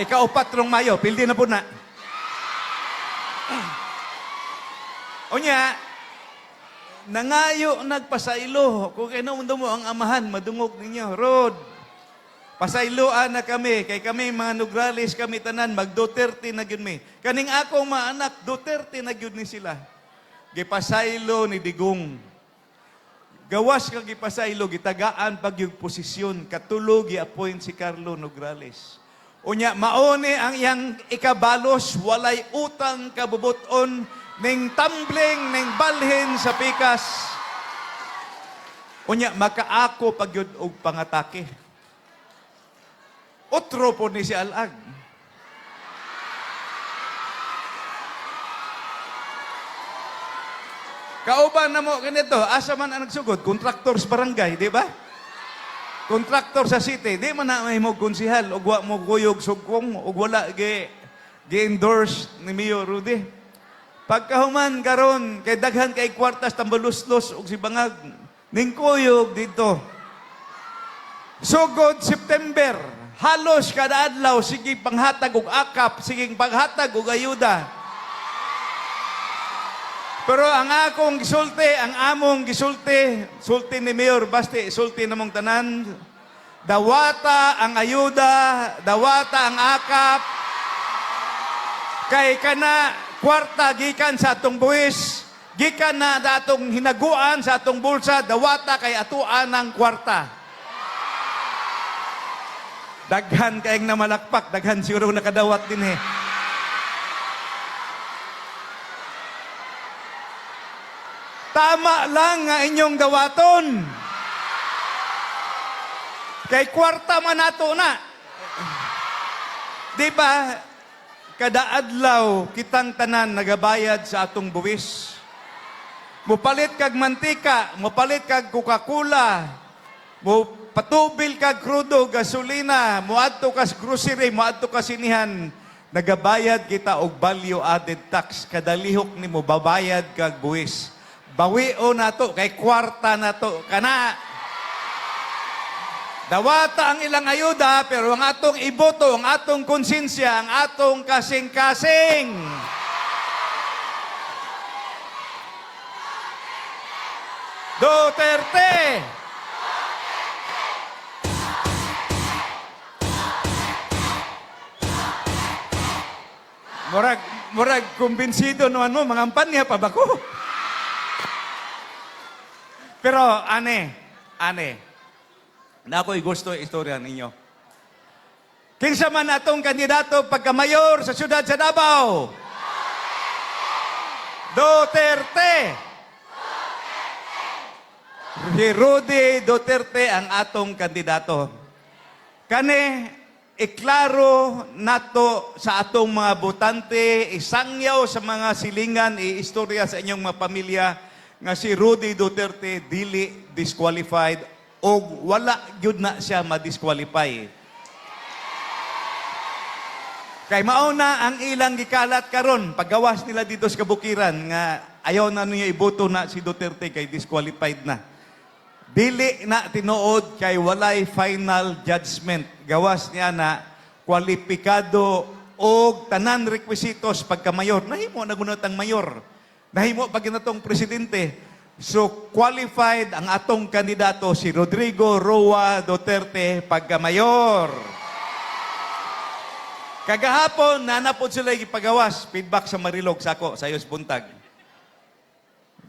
Ikaupat rong Mayo, pildi na po na. Unya, nangayo nagpasaylo. Kung inuundo mo ang amahan, madungog ninyo. Rod, pasayloan na kami. Kay kami mga nugralis, kami tanan, mag Duterte na gyud mi. Kaning akong mga anak, Duterte na gyud ni sila. Gipasaylo ni Digong. Gawas kag gipasaylo, gitagaan pag yung posisyon, katulog i-appoint si Carlo Nograles. Unya, maone ang iyang ikabalos, walay utang kabubuton, ning tumbling, ning balhin sa pikas. Unya, makaako pag yun og pangatake. Otro po ni si Alag. Kauban na mo ganito, asa man ang nagsugod? Contractors barangay, di ba? Contractor sa city, di man na may mo konsihal, ug wa mo kuyog sugkong, ug wala gi gi-endorse ni Mayor Rudy. Pagkahuman karon kay daghan kay kwartas tambaluslos ug si bangag ning kuyog dito. Sugod September, halos kada adlaw sige panghatag og akap, sige panghatag og ayuda. Pero ang akong gisulti, ang among gisulti, sulti ni Mayor Basti, sulti namong tanan, dawata ang ayuda, dawata ang akap, kay kana kwarta gikan sa atong buwis, gikan na datong hinaguan sa atong bulsa, dawata kay atuan ng kwarta. Daghan kayong namalakpak, daghan siguro nakadawat din eh. Tama lang nga inyong dawaton. Kay kwarta man nato na. Di ba, kada adlaw kitang tanan nagabayad sa atong buwis. Mupalit kag mantika, mupalit kag Coca-Cola, patubil kag krudo, gasolina, muadto kas grocery, muadto kas sinihan, nagabayad kita og value added tax kada lihok nimo babayad kag buwis. Bawio nato kay kwarta nato kana. Dawata ang ilang ayuda pero ang atong iboto, ang atong konsensya, ang atong kasing-kasing. Duterte! Murag, murag, kumbinsido naman mo, mga niya pa ba ko? Pero, ane, ane, na ako'y gusto istorya ninyo. Kinsa man atong kandidato pagkamayor sa siyudad sa Davao? Duterte! Si Rudy Duterte ang atong kandidato. Kani, iklaro nato sa atong mga botante, isangyaw sa mga silingan, iistorya sa inyong mga pamilya, nga si Rudy Duterte dili disqualified o wala gyud na siya ma-disqualify. Kay mauna ang ilang gikalat karon paggawas nila dito sa kabukiran nga ayaw na niya iboto na si Duterte kay disqualified na. Dili na tinuod kay walay final judgment. Gawas niya na kwalipikado og tanan requisitos pagka-mayor. Nahimo na gunot ang mayor. Nahimo pag natong presidente. So qualified ang atong kandidato si Rodrigo Roa Duterte pagka-mayor. Kagahapon, nanapod sila ipagawas. Feedback sa Marilog, sako, sa Yos Buntag.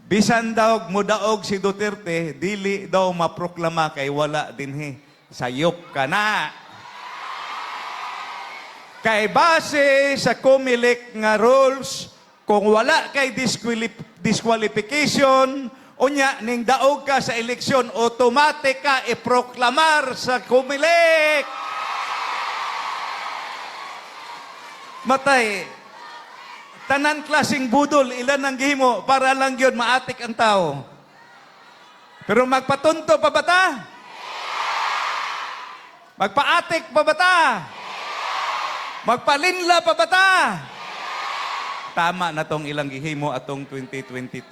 Bisan daw mudaog si Duterte, dili daw maproklama kay wala dinhi. Sayop ka na. Kay base sa Comelec nga rules, kung wala kay disqualif- disqualification, unya ning daog ka sa eleksyon, automatic ka iproklamar sa Comelec. Matay, tanan klasing budol, ilan ang gihimo para lang yun maatik ang tao. Pero magpatunto pa ba? Magpaatik pa ba ta? Magpalinla pa ba? Tama na tong ilang gihimo atong 2022.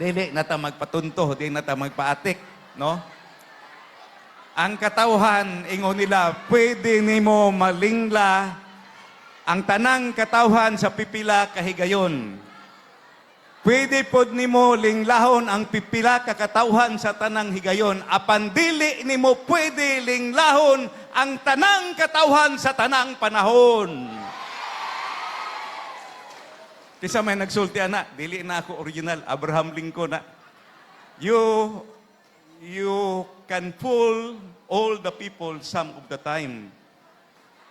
Dili na ta magpatunto, di na ta magpaatik, no? ang katawhan, ingon nila, pwede nimo malingla ang tanang katawhan sa pipila kahigayon. Pwede pod nimo linglahon ang pipila ka katawhan sa tanang higayon. Apan dili nimo pwede linglahon ang tanang katawhan sa tanang panahon. Kisa may nagsulti ana, dili na ako original, Abraham Lincoln na. You you can fool all the people some of the time.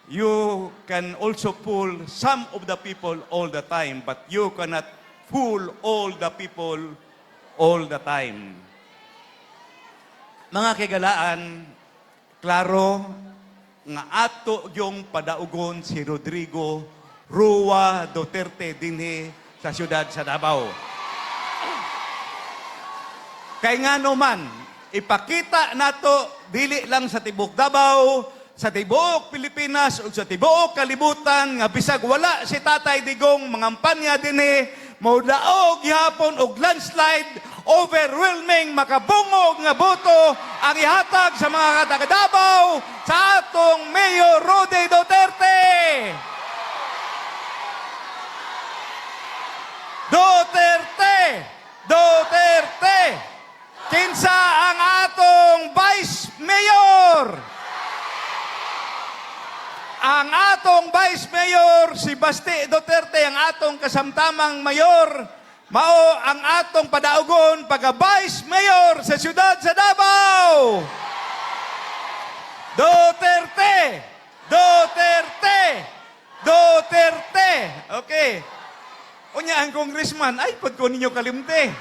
You can also fool some of the people all the time, but you cannot fool all the people all the time. Mga kagalaan, klaro nga ato yung padaugon si Rodrigo Rua Duterte dinhi sa siyudad sa Davao. Kay nga man, ipakita nato dili lang sa tibok Davao, sa tibuok Pilipinas ug sa tibuok kalibutan nga bisag wala si Tatay Digong mangampanya dinhi mo daog gihapon og landslide overwhelming makabungog nga boto ang ihatag sa mga taga Davao sa atong Mayor Rode Duterte. Duterte! Duterte! Kinsa ang atong Vice Mayor? Ang atong Vice Mayor, si Basti Duterte, ang atong kasamtamang mayor, mao ang atong padaugon pagka Vice Mayor sa siyudad sa Davao. Duterte! Duterte! Duterte! Okay. Unya ang congressman, ay, pag ko ninyo kalimte.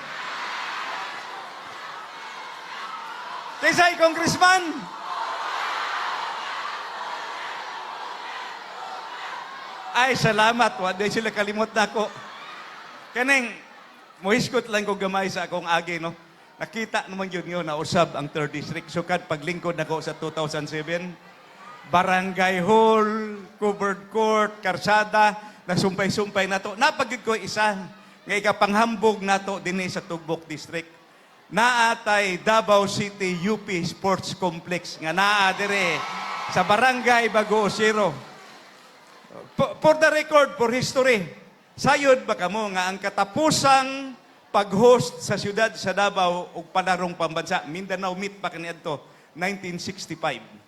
Kisay, congressman? Ay, salamat. Wa day sila kalimot na ako. Kaneng, muhiskot lang ko gamay sa akong agi, no? Nakita naman yun yun, nausab ang 3rd District. Sukad paglingkod nako sa 2007. Barangay Hall, covered court, karsada, nasumpay-sumpay na to. Napagid ko isa, nga ikapanghambog na to din sa Tugbok District. Naatay Davao City UP Sports Complex nga naa dire sa Barangay Bago Zero. For, the record, for history, sayod ba kamo nga ang katapusang pag-host sa siyudad sa Davao ug palarong pambansa, Mindanao Meet pa kaniadto 1965.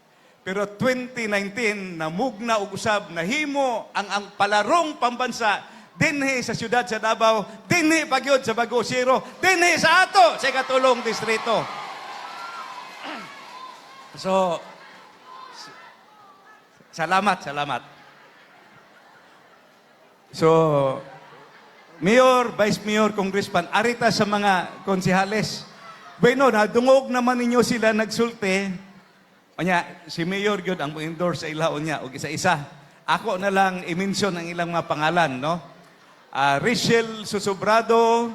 Pero 2019 namugna og usab nahimo ang ang palarong pambansa dinhi sa siyudad sa Davao, dinhi pagyod sa Bago Zero, dinhi sa ato sa katulong distrito. So, salamat, salamat. So, Mayor, Vice Mayor, Congressman, arita sa mga konsihales. Bueno, nadungog naman ninyo sila nagsulti. Anya, si Mayor yun ang endorse sa ilaon niya, o isa-isa. Ako na lang i-mention ang ilang mga pangalan, no? Ah, Rachel Susobrado,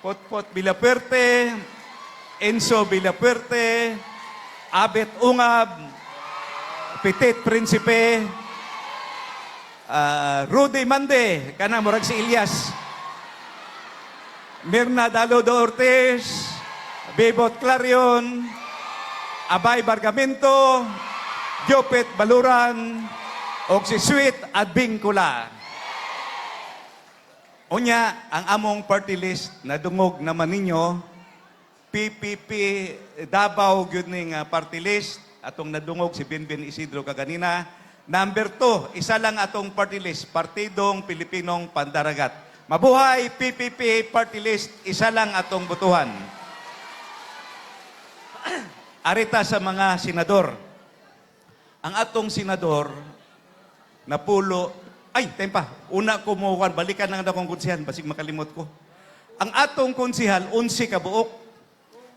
Potpot Villapuerte, Enzo Villapuerte, Abet Ungab, Petit Principe, Ah, Rudy Mande, kana murag si Ilyas. Mirna Dalo Ortiz, Bebot Clarion, Abay Bargamento, Jopet Baluran, o si Sweet Adbingkula. Unya, ang among party list na dungog naman ninyo, PPP Davao gyud ning party list atong nadungog si Binbin Isidro kaganina. Number two, isa lang atong party list, Partidong Pilipinong Pandaragat. Mabuhay PPP party list, isa lang atong butuhan. Arita sa mga senador. Ang atong senador napulo ay tempa una wan balikan lang akong konsihan basig makalimot ko. Ang atong konsihal 11 ka buok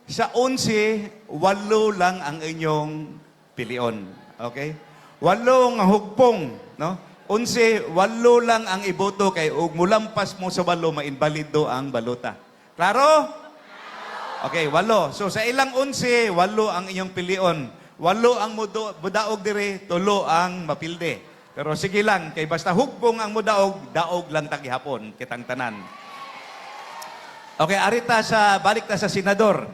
sa 11, walo lang ang inyong pilion. Okay? Walo nga hugpong, no? 11, walo lang ang iboto kay ug mulampas mo sa walo mainbalido ang balota. Klaro? Okay, walo. So sa ilang 11, walo ang inyong pilion. Walo ang mudo, mudaog dire, tulo ang mapilde. Pero sige lang, kay basta hugpong ang mudaog, daog lang tagihapon, kitang tanan. Okay, arita sa balik ta sa senador.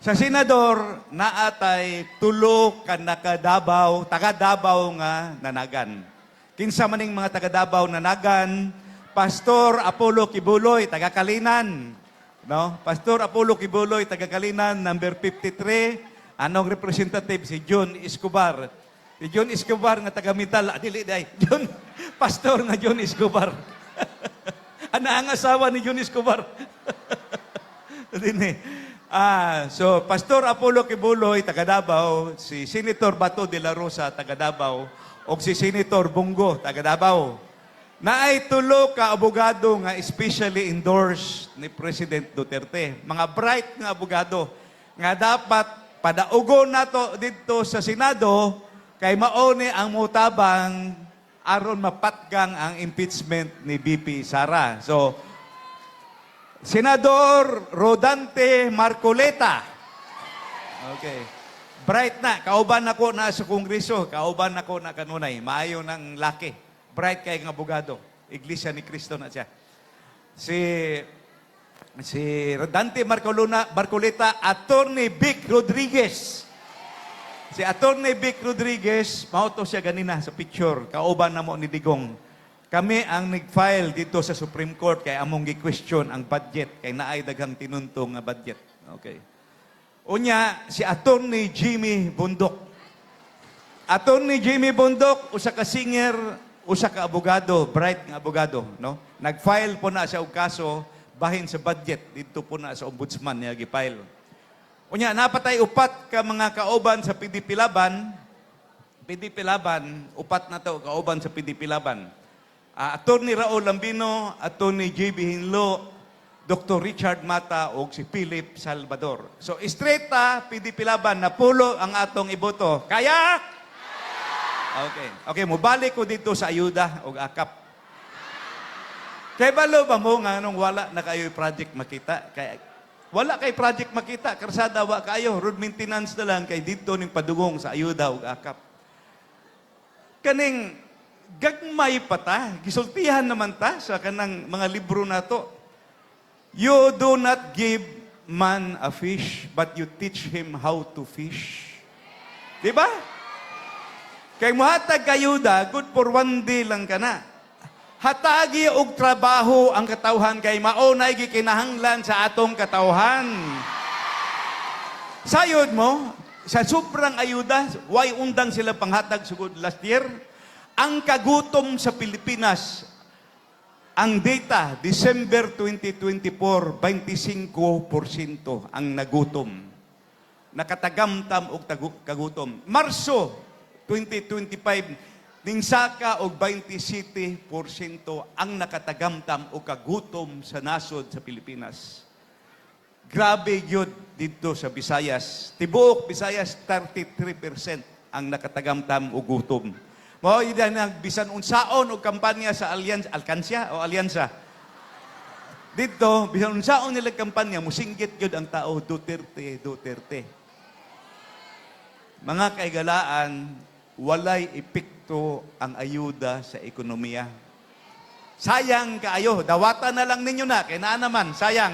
Sa senador, naatay tulo ka nakadabaw, taga-Dabaw nga nanagan. Kinsa maning mga taga-Dabaw nanagan, Pastor Apollo Kibuloy, taga Kalinan. No? Pastor Apollo Kibuloy, taga Kalinan, number 53. Anong representative? Si John Escobar. Si John Escobar nga taga Mital, ah, dili day. John, pastor nga John Escobar. Ana ang asawa ni John Escobar. Dini. Ah, so Pastor Apollo Kibuloy taga Davao, si Senator Bato de la Rosa taga Davao, o si Senator Bungo taga Davao. Naay tulo ka abogado nga especially endorsed ni President Duterte. Mga bright nga abogado nga dapat padaugon nato dito sa Senado kay maone ang mutabang aron mapatgang ang impeachment ni BP Sara. So, Senador Rodante Marcoleta. Okay. Bright na. Kauban ako na sa Kongreso. Kauban ako na kanunay. Maayo ng laki. Bright kay ng abogado. Iglesia ni Cristo na siya. Si si Rodante Marcoluna, Marcoleta, Attorney Vic Rodriguez. Si Attorney Vic Rodriguez, mauto siya ganina sa picture. Kauban na mo ni Digong. Kami ang nag-file dito sa Supreme Court kay among gi-question ang budget kay naay daghang tinuntong nga budget. Okay. Unya si Attorney Jimmy Bundok. Attorney Jimmy Bundok usa ka singer, usa ka abogado, bright nga abogado, no? Nag-file po na siya og kaso bahin sa budget dito po na sa ombudsman niya gi-file. Unya napatay upat ka mga kauban sa PDP Laban. PDP Laban, upat na to kauban sa PDP Laban. Ah, Attorney Raul Lambino, Attorney JB Hinlo, Dr. Richard Mata o si Philip Salvador. So, istreta, PDP Laban, na pulo ang atong iboto. Kaya? Okay. Okay, mubalik ko dito sa ayuda o akap. Kay balo ba mo nga nung wala na kayo project makita? Kay, wala kay project makita, karsada wa kayo, road maintenance na lang kay dito ning padugong sa ayuda o akap. Kaning gagmay pa ta, gisultihan naman ta sa kanang mga libro na to. You do not give man a fish, but you teach him how to fish. Di ba? Kay muhatag kayuda, good for one day lang ka na. Hatagi og trabaho ang katawhan kay maunay gikinahanglan sa atong katawhan. Sayod mo, sa sobrang ayuda, why undang sila panghatag sugod last year? Ang kagutom sa Pilipinas, ang data, December 2024, 25% ang nagutom. Nakatagamtam og kagutom. Marso 2025, ningsaka og 27% ang nakatagamtam o kagutom sa nasod sa Pilipinas. Grabe yun dito sa Visayas. Tibuok Visayas, 33% ang nakatagamtam o gutom. Mao yun ang bisan unsaon og kampanya sa Allianz, Alkansya o Alyansa. Dito, bisan unsaon nila kampanya, musinggit yun ang tao, Duterte, Duterte. Mga kaigalaan, walay epekto ang ayuda sa ekonomiya. Sayang kaayo, dawata na lang ninyo na, kaya na naman, sayang.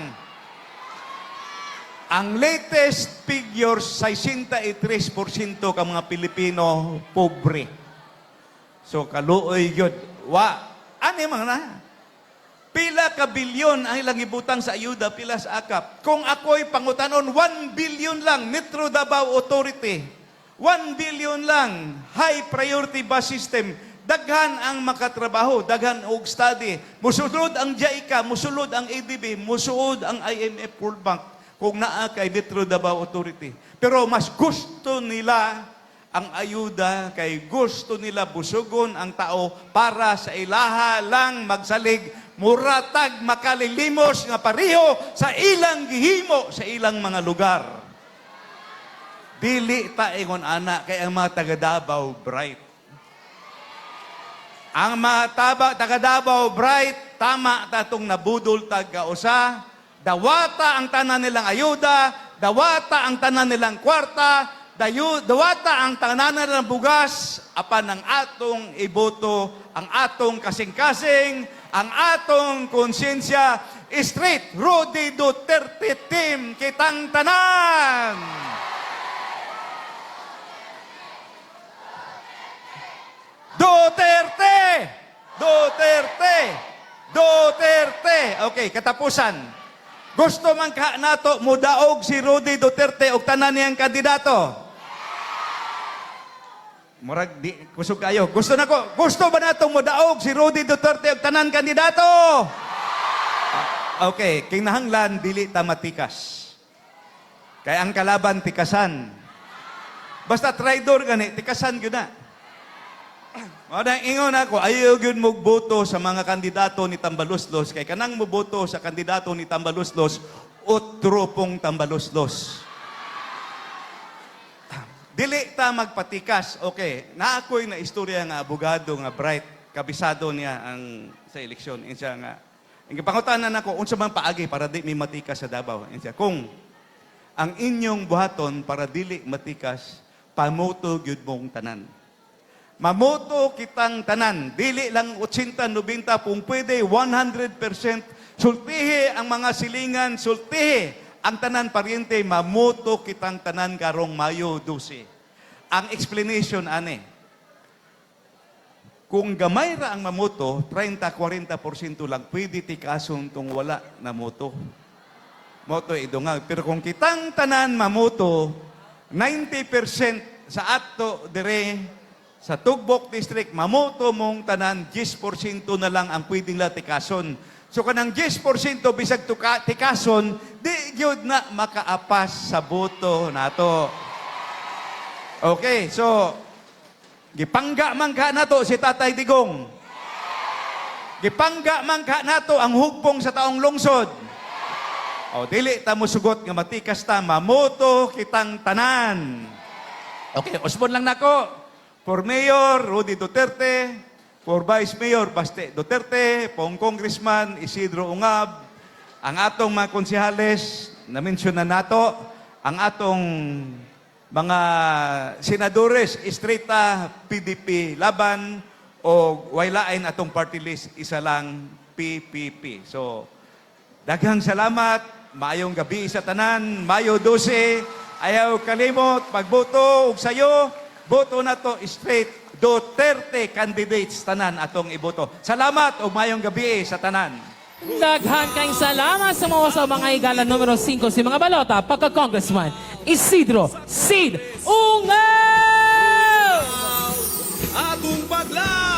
Ang latest figures, 63% ka mga Pilipino pobre. So kaluoy yun. Wa, ani mga na? Pila ka bilyon ang ilang ibutang sa ayuda, pila sa akap. Kung ako'y pangutanon, 1 billion lang, Metro Davao Authority. 1 billion lang, high priority bus system. Daghan ang makatrabaho, daghan og study. Musulod ang JICA, musulod ang ADB, musulod ang IMF World Bank kung naa kay Metro Davao Authority. Pero mas gusto nila ang ayuda kay gusto nila busugon ang tao para sa ilaha lang magsalig muratag makalilimos nga pareho sa ilang gihimo sa ilang mga lugar. Dili ta ingon ana kay ang mga taga Davao bright. Ang mga taba, taga Davao bright, tama tatong nabudol taga usa, dawata ang tanan nilang ayuda, dawata ang tanan nilang kwarta, dayu, dawata ang tanan nilang bugas, apan ang atong iboto, ang atong kasing-kasing, ang atong konsensya, Straight Rudy Duterte Team kitang tanan. Duterte! Duterte! Duterte! Okay, katapusan. Gusto man ka nato mudaog si Rudy Duterte og tanan niyang kandidato. Murag di kusog kayo. Gusto nako, gusto ba natong mudaog si Rudy Duterte og tanan kandidato? Ah, Okay, kinahanglan dili ta matikas. Kay ang kalaban tikasan. Basta traidor gani, tikasan gyud na. Mada ingon ako, ayaw gyud mo boto sa mga kandidato ni Tambaluslos kay kanang mo boto sa kandidato ni Tambaluslos otro pong Tambaluslos. Dili ta magpatikas. Okay, naakoy na istorya nga abogado nga bright kabisado niya ang sa eleksyon. Insya nga. Ang pangutanan nako unsa man paagi para di mi matikas sa Davao. Insya kung ang inyong buhaton para dili matikas pamoto gyud mong tanan. Mamoto kitang tanan. Dili lang 80-90 kung pwede 100% sultihi ang mga silingan, sultihi ang tanan pariente, mamoto kitang tanan karong Mayo 12. Ang explanation ane, kung gamay ra ang mamoto, 30-40% lang pwede tikason tong wala na moto. Moto idungag. Pero kung kitang tanan mamoto, 90% sa ato dire sa Tugbok District, mamoto mong tanan, 10% na lang ang pwedeng latikason. So kanang 10% bisag tuka, tikason, di gyud na makaapas sa boto nato. Okay, so gipangga man ka nato si Tatay Digong. Gipangga man ka nato ang hugpong sa taong lungsod. O dili ta mo sugot nga matikas ta mamoto kitang tanan. Okay, usbon lang nako. For Mayor, Rudy Duterte. For Vice Mayor, Baste Duterte. Pong Congressman, Isidro Ungab. Ang atong mga konsihales, na-mention na nato. Ang atong mga senadores, Estrita, PDP, Laban, o wailain atong party list, isa lang PPP. So, daghang salamat. Maayong gabi sa tanan. Mayo 12. Ayaw kalimot. Pagboto ug sayo. Boto na to straight. Duterte candidates tanan atong iboto. Salamat ug maayong gabi sa tanan. Daghan kayong salamat sa mga sa mga higala numero 5 si mga balota pagka-congressman Isidro Sid Ungaw! Atong paglaban